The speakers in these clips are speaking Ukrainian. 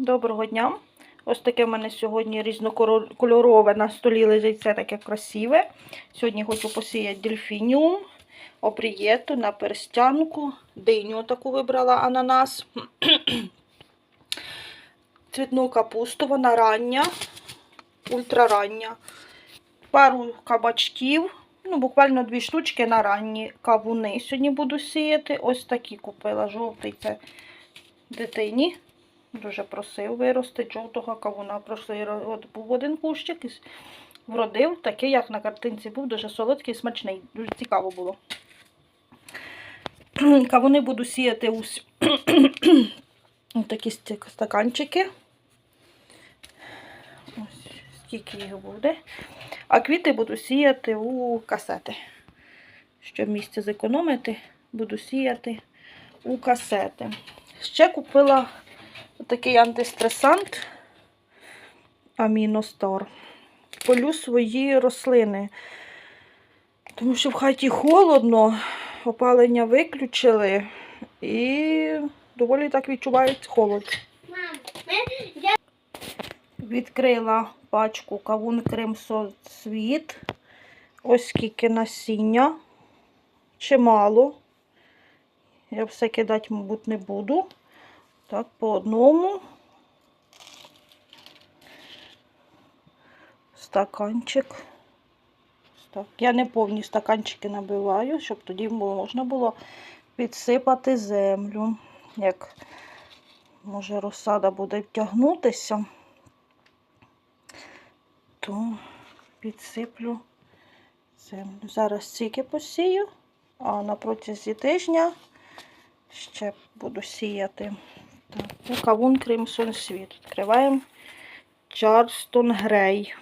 Доброго дня. Ось таке в мене сьогодні різнокольорове на столі лежить все таке красиве. Сьогодні хочу посіяти дельфініум, опрієту на перстянку, диню таку вибрала ананас, цвітну капусту, вона рання, ультрарання, пару кабачків, ну буквально дві штучки на ранні кавуни. Сьогодні буду сіяти. Ось такі купила жовтий це дитині. Дуже просив виростити жовтого кавуна. Прошлий от був один кущик і вродив, такий, як на картинці був, дуже солодкий, смачний. Дуже цікаво було. Кавуни буду сіяти у такі стаканчики. Ось скільки їх буде. А квіти буду сіяти у касети. Щоб місце зекономити, буду сіяти у касети. Ще купила такий антистресант Аміностор. Полю свої рослини. Тому що в хаті холодно, опалення виключили і доволі так відчувають холод. Відкрила пачку кавун Кримсо Світ. Ось скільки насіння. Чимало. Я все кидати, мабуть, не буду. Так, по одному. Стаканчик. Так, я не повні стаканчики набиваю, щоб тоді можна було підсипати землю. Як може розсада буде втягнутися, то підсиплю землю. Зараз стільки посію, а на протязі тижня ще буду сіяти. Так, ну, кавун Кримсон Світ. Відкриваємо Чарстон Грей.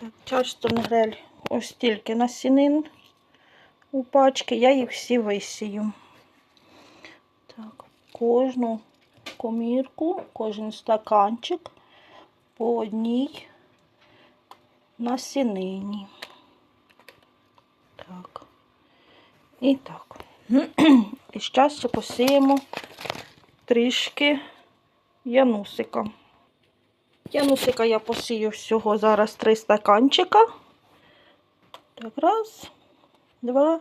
Так, Чарстон Грей. Ось стільки насінин у пачки. Я їх всі висію. Так, кожну комірку, кожен стаканчик по одній насінині. Так. І так. І зараз посіємо трішки янусика. Янусика я посію всього зараз три стаканчика. Так, раз, два,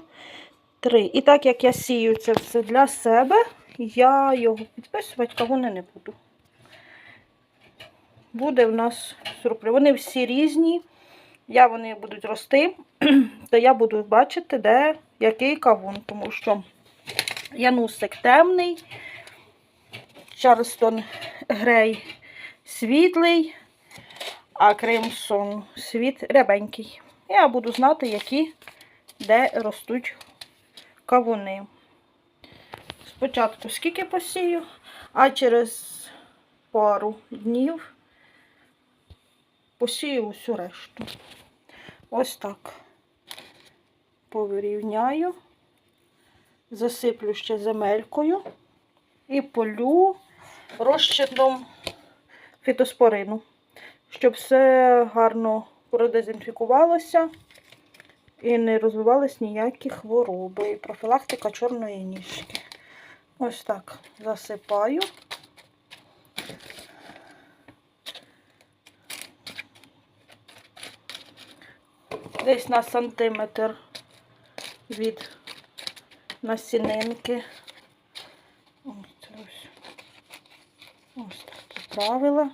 три. І так як я сію це все для себе, я його підписувати кавуни не буду. Буде в нас сюрприз. Вони всі різні. Я вони будуть рости, то я буду бачити, де який кавун, тому що янусик темний, Чарльстон Грей світлий, а Кримсон світ рябенький. Я буду знати, які де ростуть кавуни. Спочатку скільки посію, а через пару днів посію усю решту. Ось так повирівняю, засиплю ще земелькою і полю розчином фітоспорину, щоб все гарно продезінфікувалося і не розвивались ніякі хвороби. Профілактика чорної ніжки. Ось так засипаю. Десь на сантиметр від насінинки. Ось, ось. Ось так поправила.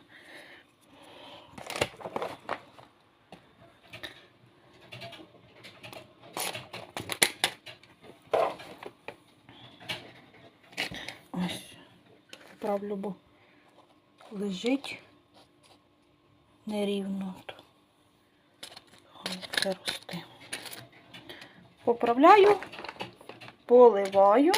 Ось, поправлю, бо лежить нерівно. Це рости. Поправляю, поливаю.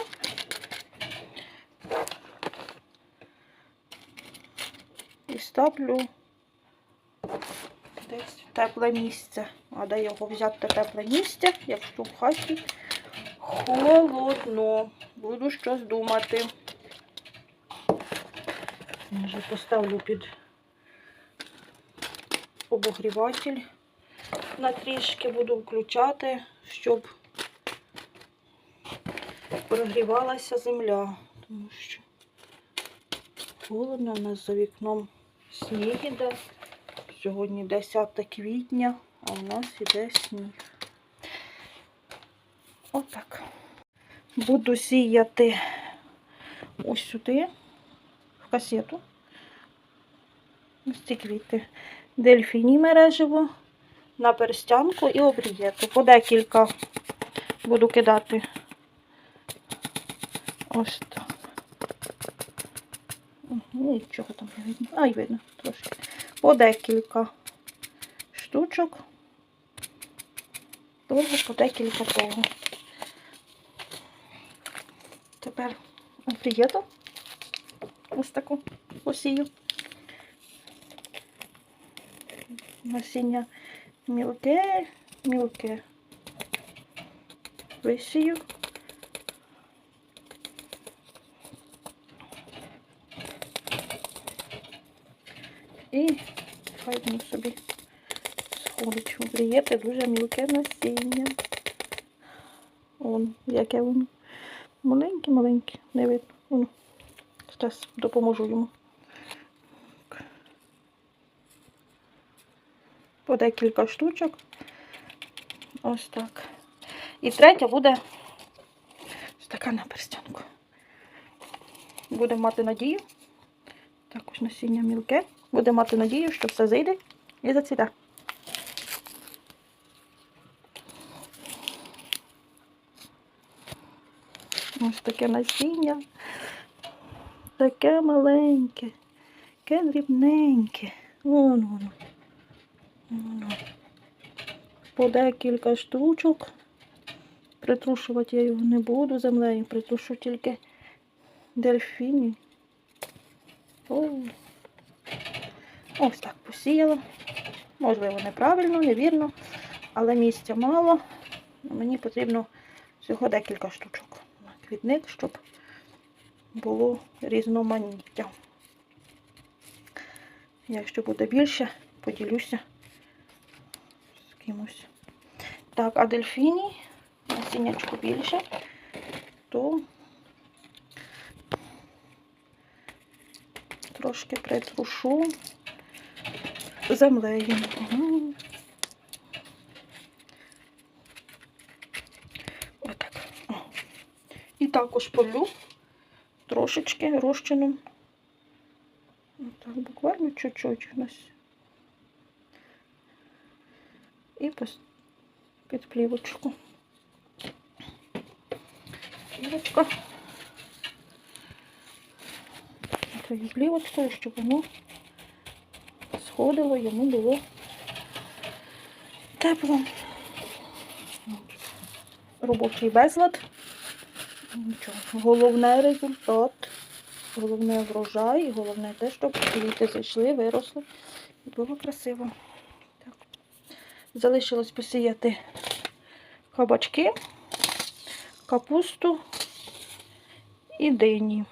І ставлю десь в тепле місце. А де його взяти тепле місце, якщо в хаті холодно. Буду щось думати. Може поставлю під обогріватель на трішки буду включати, щоб прогрівалася земля, тому що холодно, у нас за вікном сніг іде. Сьогодні 10 квітня, а у нас іде сніг. Отак. Буду сіяти ось сюди, в касету. Ось ці квіти. Дельфіні мережево на перстянку і обрієту. По декілька буду кидати. Ось так. Мгм, Нічого там не видно. Ай, видно трошки. По декілька штучок. Теж по декілька того. Тепер обрієту. Ось таку посію. Насіння мілке, мілке. Висію. І хай воно собі сходить. Обрієте дуже мілке насіння. Вон, яке воно. Маленьке-маленьке, не видно. Воно. Зараз допоможу йому. По декілька штучок. Ось так. І третя буде ось така на перстянку. Будемо мати надію. Також насіння мілке. Будемо мати надію, що все зайде і зацвіте. Ось таке насіння. Таке маленьке, таке дрібненьке. Вон воно. По декілька штучок. Притрушувати я його не буду землею, притрушу тільки дельфіні. О. Ось так посіяла. Можливо, неправильно, невірно, але місця мало. Мені потрібно всього декілька штучок на квітник, щоб було різноманіття. Якщо буде більше, поділюся з кимось. Так, а дельфіні насіннячку більше, то трошки притрушу землею. Отак. І також полю трошечки розчином. Так, буквально чуть-чуть у нас. І під плівочку. Плівочка. Цією плівочкою, щоб воно сходило, йому було тепло. Робочий безлад. Нічого. Головне результат. Головне врожай, і головне те, щоб квіти зайшли, виросли і було красиво. Так. Залишилось посіяти кабачки, капусту і дині.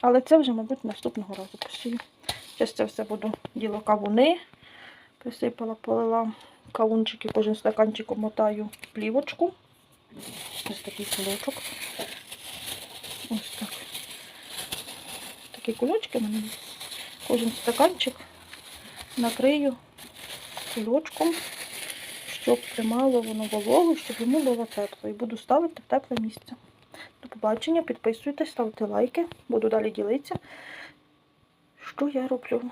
Але це вже, мабуть, наступного разу посію. Зараз це все буду діло кавуни. Присипала, полила кавунчики, кожен стаканчик обмотаю в плівочку. Ось такий кулочок. Ось так. Такі кульочки в мене. Кожен стаканчик накрию кульочком, щоб тримало воно вологу, щоб йому було тепло. І буду ставити в тепле місце. До побачення, підписуйтесь, ставте лайки, буду далі ділитися, що я роблю.